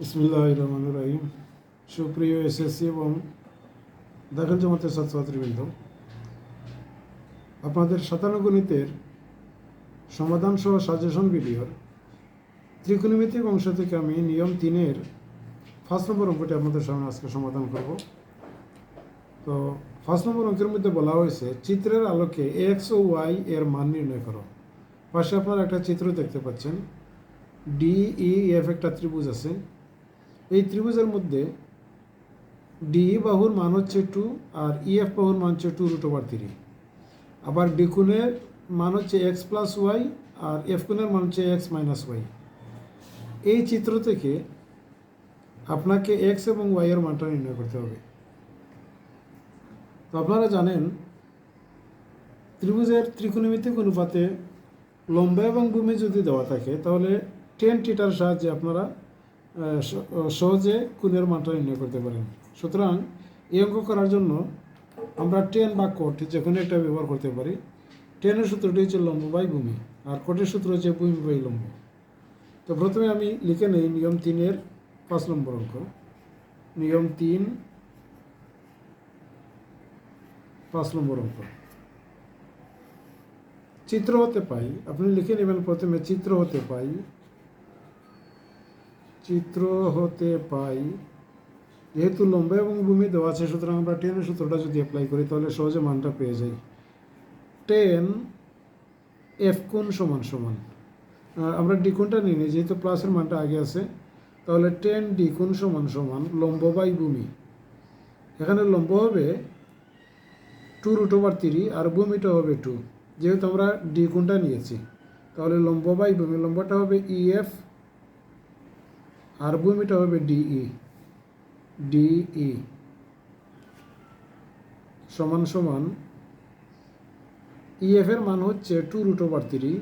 ইসমিল্লাহ রহমান রাহিম সুপ্রিয় এসএসসি এবং দাখিল জমাতের ছাত্রছাত্রীবৃন্দ আপনাদের শতানুগণিতের সমাধান সহ সাজেশন ভিডিওর ত্রিকোণমিতিক অংশ থেকে আমি নিয়ম তিনের ফার্স্ট নম্বর অঙ্কটি আপনাদের সামনে আজকে সমাধান করব তো ফার্স্ট নম্বর অঙ্কের মধ্যে বলা হয়েছে চিত্রের আলোকে এক্স ও ওয়াই এর মান নির্ণয় করো পাশে আপনারা একটা চিত্র দেখতে পাচ্ছেন ডি ই এফ একটা ত্রিভুজ আছে এই ত্রিভুজের মধ্যে ডি বাহুর মান হচ্ছে টু আর ইএফ বাহুর মান হচ্ছে টু রুট ওভার থ্রি আবার ডি মান হচ্ছে এক্স প্লাস ওয়াই আর এফ কোণের মান হচ্ছে এক্স মাইনাস ওয়াই এই চিত্র থেকে আপনাকে এক্স এবং ওয়াইয়ের মানটা নির্ণয় করতে হবে। তো আপনারা জানেন, ত্রিভুজের ত্রিকোণমিতিক অনুপাতে লম্বা এবং ভূমি যদি দেওয়া থাকে, তাহলে টেন টিটার সাহায্যে আপনারা সহজে কোণের মানটা নির্ণয় করতে পারেন। সুতরাং এই অঙ্ক করার জন্য আমরা টেন বা কোট যে কোনো একটা ব্যবহার করতে পারি। টেনের সূত্রটি হচ্ছে লম্ব বাই ভূমি, আর কোটের সূত্র হচ্ছে ভূমি বাই লম্ব। তো প্রথমে আমি লিখে নেই নিয়ম তিনের পাঁচ নম্বর অঙ্ক। নিয়ম তিন, পাঁচ নম্বর অঙ্ক। চিত্র হতে পাই, আপনি লিখে নেবেন প্রথমে চিত্র হতে পাই। চিত্র হতে পাই। যেহেতু লম্বা এবং ভূমি দেওয়া আছে, সুতরাং আমরা টেনের সূত্রটা যদি অ্যাপ্লাই করি, তাহলে সহজে মানটা পেয়ে যাই। টেন এফ কোন সমান সমান। আমরা ডি কোণটা নিয়ে নিই, যেহেতু প্লাসের মানটা আগে আছে, তাহলে টেন ডি কোণ সমান সমান লম্ব বাই ভূমি। এখানে লম্ব হবে টু রুট ওভার থ্রি আর ভূমিটা হবে টু যেহেতু আমরা ডি কোণটা নিয়েছি, তাহলে লম্ব বাই ভূমি, লম্বটা হবে ইএফ আর ভূমিটা হবে ডিই ডিই সমান সমান ইএফ এর মান হচ্ছে two root over three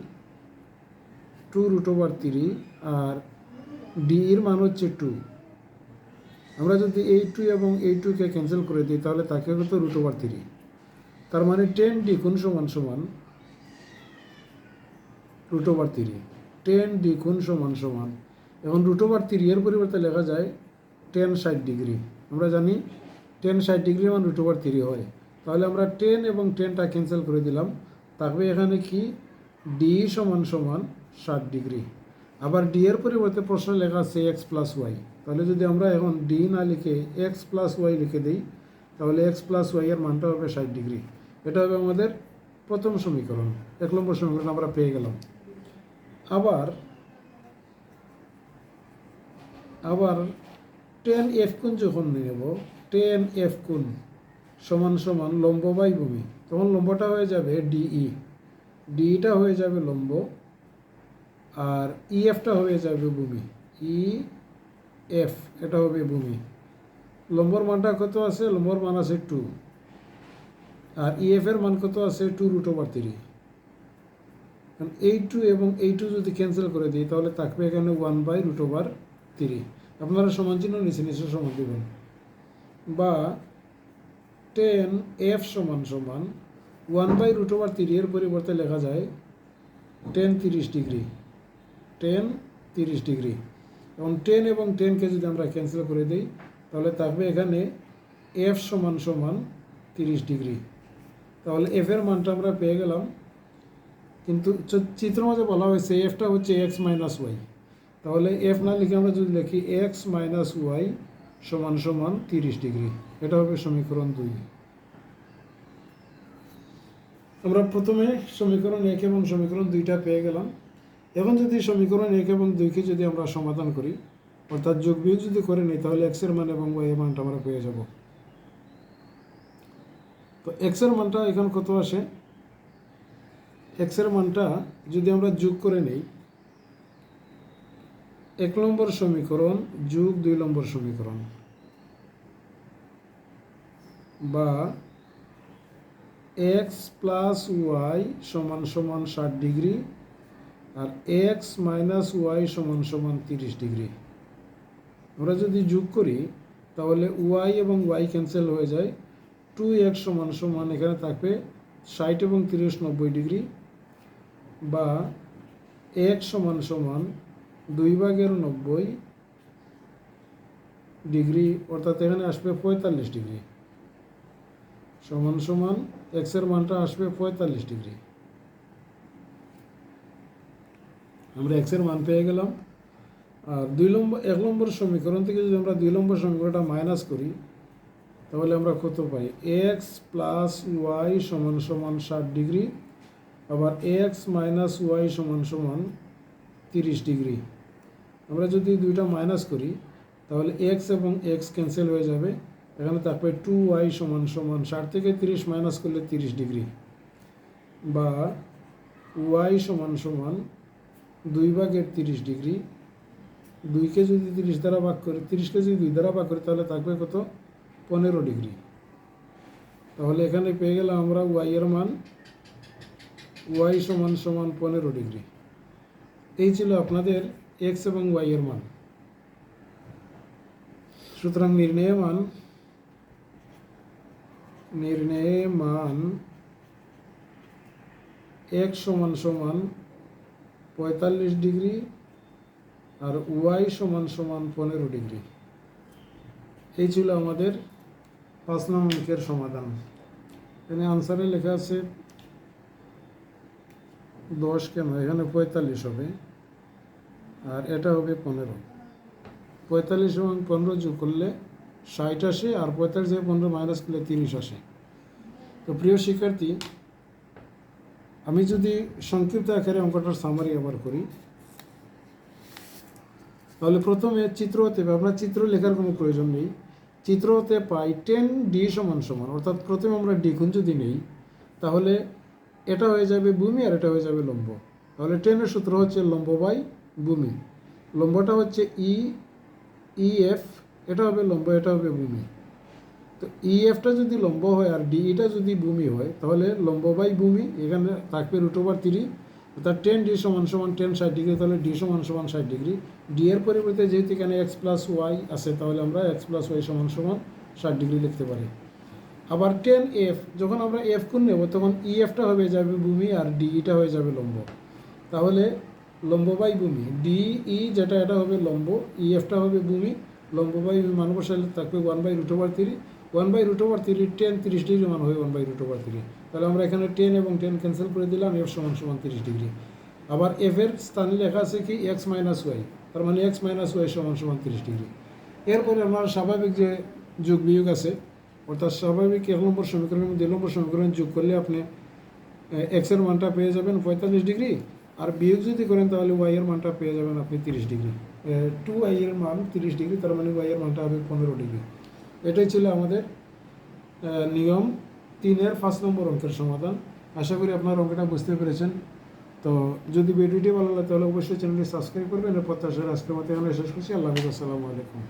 two root over three আর ডি এর মান হচ্ছে টু আমরা যদি এই টু এবং এই টুকে ক্যান্সেল করে দিই, তাহলে তাকে হতো রুট ওভার থ্রি তার মানে টেন ডি কোণ সমান সমান root over three tan D কোণ সমান সমান এখন রুট ওভার থ্রি এর পরিবর্তে লেখা যায় টেন ষাট ডিগ্রি আমরা জানি টেন ষাট ডিগ্রি মান রুট ওভার থ্রি হয়। তাহলে আমরা টেন এবং টেনটা ক্যান্সেল করে দিলাম। থাকবে এখানে কি? ডি সমান সমান ষাট ডিগ্রি আবার ডি এর পরিবর্তে প্রশ্ন লেখা আছে এক্স প্লাস ওয়াই তাহলে যদি আমরা এখন ডি না লিখে এক্স প্লাস ওয়াই লিখে দিই, তাহলে এক্স প্লাস ওয়াই এর মানটা হবে ষাট ডিগ্রি এটা হবে আমাদের প্রথম সমীকরণ। এক নম্বর সমীকরণ আমরা পেয়ে গেলাম। আবার আবার টেন এফ কোণ যখন নেব টেন এফ কোণ সমান সমান লম্ব বাই ভূমি, তখন লম্বটা হয়ে যাবে ডিই ডিটা হয়ে যাবে লম্ব আর ইএফটা হয়ে যাবে ভূমি। ই এফ এটা হবে ভূমি। লম্বর মানটা কত আছে? লম্বর মান আছে টু আর ইএফ এর মান কত আছে? টু রুট ওভার থ্রি এই টু এবং এই টু যদি ক্যান্সেল করে দিই, তাহলে থাকবে এখানে one by root over three আপনারা সমান চিহ্ন নিচে নিচে সমান দেবেন। বা টেন এফ সমান সমান one by root over three এর পরিবর্তে লেখা যায় টেন তিরিশ ডিগ্রি। টেন তিরিশ ডিগ্রি। এবং টেন এবং টেনকে যদি আমরা ক্যান্সেল করে দিই, তাহলে থাকবে এখানে এফ সমান সমান তিরিশ ডিগ্রি। তাহলে এফের মানটা আমরা পেয়ে গেলাম। কিন্তু চিত্র মাঝে বলা হয়েছে এফটা হচ্ছে এক্স মাইনাস ওয়াই। তাহলে এফ না লিখে আমরা যদি লিখি এক্স মাইনাস ওয়াই সমান সমান তিরিশ ডিগ্রি, এটা হবে সমীকরণ দুই। আমরা প্রথমে সমীকরণ এক এবং সমীকরণ দুইটা পেয়ে গেলাম। এখন যদি সমীকরণ এক এবং দুইকে যদি আমরা সমাধান করি, অর্থাৎ যোগ বিয়োগ যদি করে নিই, তাহলে এক্সের মান এবং ওয়াই মানটা আমরা পেয়ে যাব। তো এক্সের মানটা এখন কত আসে? এক্সের মানটা যদি আমরা যোগ করে নেই এক নম্বর সমীকরণ যোগ দুই নম্বর সমীকরণ। বা এক্স প্লাস ওয়াই সমান সমান ষাট ডিগ্রি আর এক্স মাইনাস ওয়াই সমান সমান তিরিশ ডিগ্রি। আমরা যদি যোগ করি, তাহলে ওয়াই এবং ওয়াই ক্যান্সেল হয়ে যায়। টু এক্স সমান সমান এখানে থাকবে ষাট এবং তিরিশ নব্বই ডিগ্রি। বা এক সমান সমান দুই ভাগের নব্বই ডিগ্রি, অর্থাৎ এখানে আসবে পঁয়তাল্লিশ ডিগ্রি। সমান সমান এক্সের মানটা আসবে পঁয়তাল্লিশ ডিগ্রি। আমরা এক্সের মান পেয়ে গেলাম। আর দুই নম্বর এক নম্বর সমীকরণ থেকে যদি আমরা দুই নম্বর সমীকরণটা মাইনাস করি, তাহলে আমরা কত পাই? এক্স প্লাস ওয়াই সমান সমান ষাট ডিগ্রি, আবার এক্স মাইনাস ওয়াই সমান সমান তিরিশ ডিগ্রি। আমরা যদি দুইটা মাইনাস করি, তাহলে এক্স এবং এক্স ক্যান্সেল হয়ে যাবে। এখানে থাকবে টু ওয়াই সমান সমান ষাট থেকে তিরিশ মাইনাস করলে তিরিশ ডিগ্রি বা ওয়াই সমান সমান দুই ভাগের তিরিশ ডিগ্রি দুইকে যদি তিরিশ দ্বারা ভাগ করি, তিরিশকে যদি দুই দ্বারা ভাগ করি, তাহলে থাকবে কত? পনেরো ডিগ্রি তাহলে এখানে পেয়ে গেলাম আমরা ওয়াই এর মান। ওয়াই সমান সমান পনেরো ডিগ্রি এই ছিল আপনাদের এক্স এবং ওয়াই এর মান। সুতরাং নির্ণয় মান নির্ণয় মান এক্স সমান সমান পঁয়তাল্লিশ ডিগ্রি আর ওয়াই সমান সমান পনেরো ডিগ্রি। এই ছিল আমাদের পাঁচ নং অঙ্কের সমাধান। এখানে আনসারে লেখা আছে, দশ কেন? এখানে পঁয়তাল্লিশ হবে। আর এটা হবে পনেরো। পঁয়তাল্লিশ এবং পনেরো যোগ করলে ষাট আসে, আর পঁয়তাল্লিশ থেকে পনেরো মাইনাস করলে তিরিশ আসে। তো প্রিয় শিক্ষার্থী, আমি যদি সংক্ষিপ্ত আকারে অঙ্কটার সামারি আবার করি, তাহলে প্রথমে চিত্র হতে আপনার চিত্র লেখার কোনো প্রয়োজন নেই। চিত্র হতে পাই টেন ডি সমান সমান, অর্থাৎ প্রথমে আমরা ডি খুন যদি নেই, তাহলে এটা হয়ে যাবে ভূমি আর এটা হয়ে যাবে লম্ব। তাহলে টেনের সূত্র হচ্ছে লম্ব বাই ভূমি। লম্বটা হচ্ছে ই ই এফ এটা হবে লম্ব, এটা হবে ভূমি। তো ই এফটা যদি লম্ব হয় আর ডিটা যদি ভূমি হয়, তাহলে লম্ব বাই ভূমি, এখানে থাকবে রুট ওভার থ্রি অর্থাৎ টেন ডি সমান সমান টেন ষাট ডিগ্রি তাহলে ডি সমান সমান ষাট ডিগ্রি ডি এর পরিবর্তে যেহেতু এখানে এক্স প্লাস ওয়াই আছে, তাহলে আমরা এক্স প্লাস ওয়াই সমান সমান ষাট ডিগ্রি লিখতে পারি। আবার টেন এফ যখন আমরা এফ কোণ নেব, তখন ই এফটা হবে যাবে ভূমি আর ডিটা হয়ে যাবে লম্ব। তাহলে লম্ব বাই ভূমি ডি ই যেটা, এটা হবে লম্ব ই এফটা হবে ভূমি লম্ব বাই ভূমি মান বসালে থাকবে one by root over three one by root over three tan তিরিশ ডিগ্রি মান হবে one by root over three তাহলে আমরা এখানে টেন এবং টেন ক্যান্সেল করে দিলাম এফ সমান সমান তিরিশ ডিগ্রি আবার এফ এর স্থানে লেখা আছে কি এক্স মাইনাস ওয়াই তার মানে এক্স মাইনাস ওয়াই সমান সমান তিরিশ ডিগ্রি এরপরে আমার স্বাভাবিক যে যোগ বিয়োগ আছে, অর্থাৎ স্বাভাবিক এক নম্বর মধ্যে দুই নম্বর সমীকরণ যোগ করলে আপনি এক্সের মানটা পেয়ে যাবেন পঁয়তাল্লিশ ডিগ্রি আর বিয়োগ যদি করেন তাহলে ওয়াই এর মানটা পেয়ে যাবেন আপনি তিরিশ ডিগ্রি। টু ওয়াই এর মান তিরিশ ডিগ্রি, তার মানে ওয়াই এর মানটা হবে পনেরো ডিগ্রি। এটাই ছিল আমাদের নিয়ম তিনের ফার্স্ট নম্বর অঙ্কের সমাধান। আশা করি আপনার অঙ্কটা বুঝতে পেরেছেন। তো যদি ভিডিওটি ভালো লাগে তাহলে অবশ্যই চ্যানেলটি সাবস্ক্রাইব করবেন। প্রত্যাশার আজকের মতো এখানে শেষ করছি। আল্লাহ আসসালামু আলাইকুম।